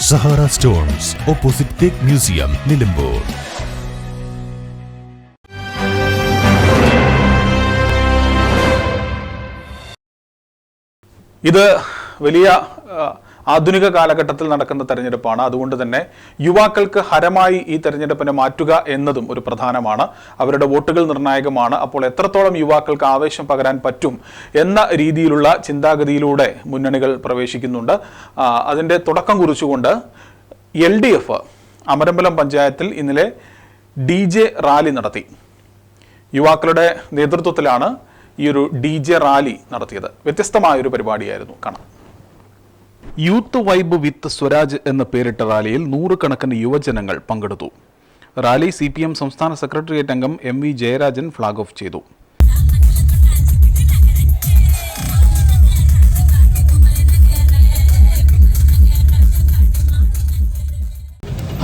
Sahara stones opposite tech museum Nilambur. ഇത് വലിയ ആധുനിക കാലഘട്ടത്തിൽ നടക്കുന്ന തെരഞ്ഞെടുപ്പാണ്. അതുകൊണ്ട് തന്നെ യുവാക്കൾക്ക് ഹരമായി ഈ തെരഞ്ഞെടുപ്പിനെ മാറ്റുക എന്നതും ഒരു പ്രധാനമാണ്. അവരുടെ വോട്ടുകൾ നിർണായകമാണ്. അപ്പോൾ എത്രത്തോളം യുവാക്കൾക്ക് ആവേശം പകരാൻ പറ്റും എന്ന രീതിയിലുള്ള ചിന്താഗതിയിലൂടെ മുന്നണികൾ പ്രവേശിക്കുന്നുണ്ട്. അതിന്റെ തുടക്കം കുറിച്ചുകൊണ്ട് എൽ ഡി എഫ് അമരമ്പലം പഞ്ചായത്തിൽ ഇന്നലെ ഡി ജെ റാലി നടത്തി. യുവാക്കളുടെ നേതൃത്വത്തിലാണ് ഈ ഒരു ഡി ജെ റാലി നടത്തിയത്. വ്യത്യസ്തമായൊരു പരിപാടിയായിരുന്നു. കാണാം. യൂത്ത് വൈബ് വിത്ത് സ്വരാജ് എന്ന പേരിട്ട റാലിയിൽ നൂറുകണക്കിന് യുവജനങ്ങൾ പങ്കെടുത്തു. റാലി സി പി എം സംസ്ഥാന സെക്രട്ടേറിയറ്റ് അംഗം M V Jayarajan flag off ചെയ്തു.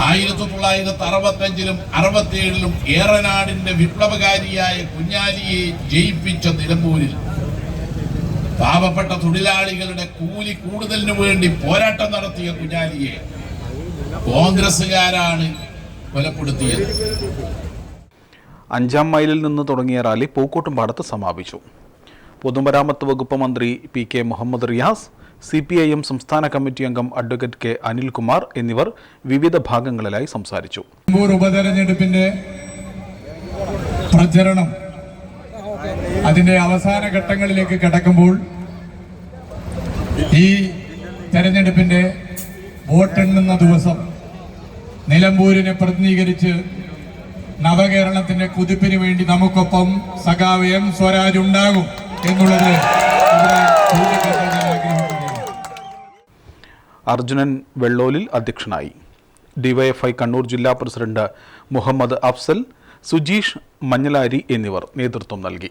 ആയിരത്തി തൊള്ളായിരത്തി അറുപത്തഞ്ചിലും അറുപത്തിയേഴിലും ഏറനാടിന്റെ വിപ്ലവകാരിയായ കുഞ്ഞാലിയെ ജയിപ്പിച്ച നിലമ്പൂരിൽ പാവപ്പെട്ട തൊഴിലാളികളുടെ കൂലി കൂടുതലിനു വേണ്ടി പോരാട്ടം നടത്തിയ കുഞ്ഞാലിയെ കോൺഗ്രസുകാരാണ് കൊലപ്പെടുത്തിയത്. അഞ്ചാം മൈലിൽ നിന്ന് തുടങ്ങിയ റാലി പൂക്കോട്ടുംപാടത്ത് സമാപിച്ചു. പൊതുമരാമത്ത് വകുപ്പ് മന്ത്രി P K Muhammad Riyas C P I M സംസ്ഥാന കമ്മിറ്റി അംഗം അഡ്വക്കേറ്റ് കെ അനിൽകുമാർ എന്നിവർ വിവിധ ഭാഗങ്ങളിലായി സംസാരിച്ചു. ഉപതെരഞ്ഞെടുപ്പിന്റെ പ്രചരണം അതിന്റെ അവസാന ഘട്ടങ്ങളിലേക്ക് കടക്കുമ്പോൾ ഈ തെരഞ്ഞെടുപ്പിന്റെ വോട്ടെണ്ണുന്ന ദിവസം നിലമ്പൂരിനെ പ്രതിനിധീകരിച്ച് നവകേരളത്തിന്റെ കുതിപ്പിന് വേണ്ടി നമുക്കൊപ്പം സഖാവ് എം സ്വരാജ് ഉണ്ടാകും എന്നുള്ളത് അർജുനൻ വെള്ളോലിൽ അധ്യക്ഷനായി. ഡിവൈഎഫ്ഐ കണ്ണൂർ ജില്ലാ പ്രസിഡന്റ് മുഹമ്മദ് അഫ്സൽ സുജീഷ് മഞ്ഞലാരി എന്നിവർ നേതൃത്വം നൽകി.